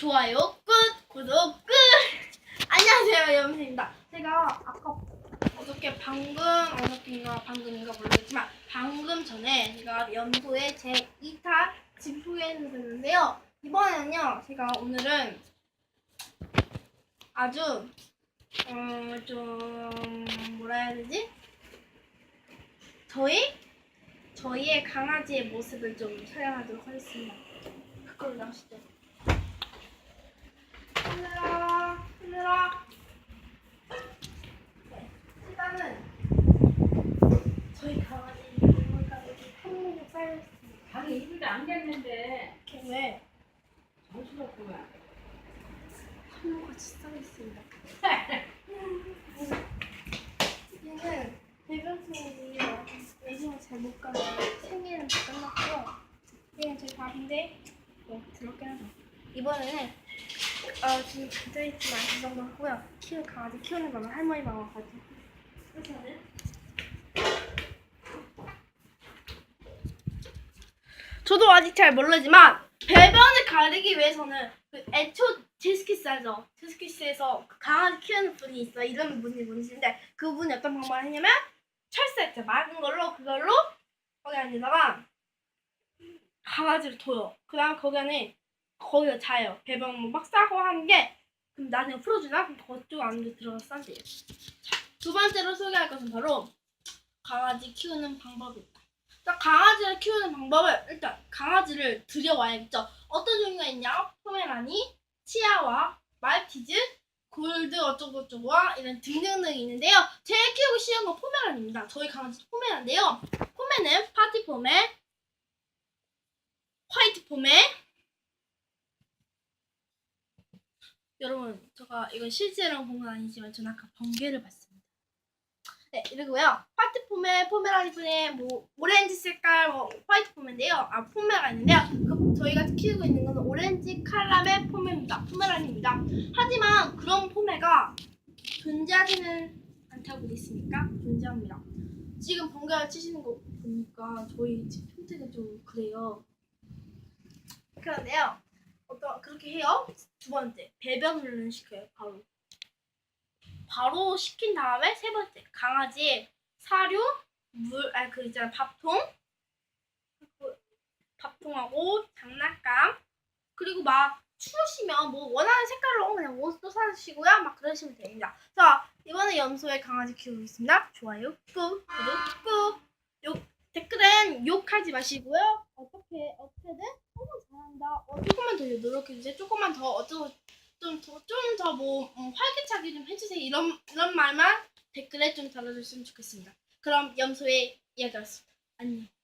좋아요 끝 구독 끝 안녕하세요 여러분입니다. 제가 아까 어저께 방금 어저께인가 방금인가 모르겠지만 방금 전에 제가 연도에 제 2타 집후회를 했는데요. 이번에는요 제가 오늘은 아주 어 좀 뭐라 해야 되지? 저희? 저희의 강아지의 모습을 좀 촬영하도록 하겠습니다. 밖으로 나오시죠 하늘아, 하늘아. 네, 일단은 저희 강아지 동물 가족이 한국에 쌓여있습니다. 방에 이불도 안 이렇게 왜 정신없구만. 한국같이 쌓여있습니다. 얘는 배변생이 외식을 잘못 가서 생일은 다 끝났고요. 얘는 제 밥인데 뭐 더럽게 하죠. 이번에는 어, 지금 앉아있지만 이 정도 하고요. 키우 강아지 키우는 거는 할머니 방 와가지고. 그래서는 저도 아직 잘 모르지만 배변을 가리기 위해서는 그 애초 제스키스 알죠? 제스키스에서 그 강아지 키우는 분이 있어. 이름은 분이 뭔지인데 그분이 어떤 방법을 했냐면 철사 있죠. 맑은 걸로 그걸로 거기 안에다가 강아지를 둬요. 그 다음 거기 안에 거기가 자요. 배변 막 싸고 하는 게 그럼 나중에 풀어주나? 그럼 그쪽 안에 들어가서 싼대요. 자, 두 번째로 소개할 것은 바로 강아지 키우는 방법입니다. 자, 강아지를 키우는 방법을 일단 강아지를 들여와야겠죠. 어떤 종류가 있냐? 포메라니, 치아와, 말티즈, 골드 어쩌고저쩌고와 이런 등등등이 있는데요. 제일 키우기 쉬운 건 포메란입니다. 저희 강아지 포메란인데요. 포메는 파티 포메, 화이트 포메, 여러분, 제가 이건 실제로 본 건 아니지만 저는 아까 번개를 봤습니다. 네, 이러고요. 화이트 포메, 포메라니 분의 뭐 오렌지 색깔, 뭐 화이트 포메인데요. 아, 포메가 있는데요. 그 저희가 키우고 있는 건 오렌지 칼라의 포메입니다. 포메라니입니다. 하지만 그런 포메가 존재하지는 않다고 믿습니까? 존재합니다. 지금 번개가 치시는 거 보니까 저희 집 평택은 좀 그래요. 그런데요. 어떤 그렇게 해요. 두 번째 배변을 시켜요. 바로 바로 시킨 다음에 세 번째 강아지 사료 물 아니 그 있잖아 밥통 밥통하고 장난감 그리고 막 추우시면 뭐 원하는 색깔로 그냥 옷도 사주시고요. 막 그러시면 됩니다. 자 이번에 염소의 강아지 키우고 있습니다. 좋아요 꾹 구독 꾹 욕, 댓글엔 욕하지 마시고요. 어떻게 어떻게든 어머 잘한다. 어, 조금만 더 노력해 주세요. 조금만 더 어쩌고 좀좀더뭐 음, 활기차게 좀 해주세요. 이런 이런 말만 댓글에 좀 달아주시면 좋겠습니다. 그럼 염소의 이야기였습니다. 안녕.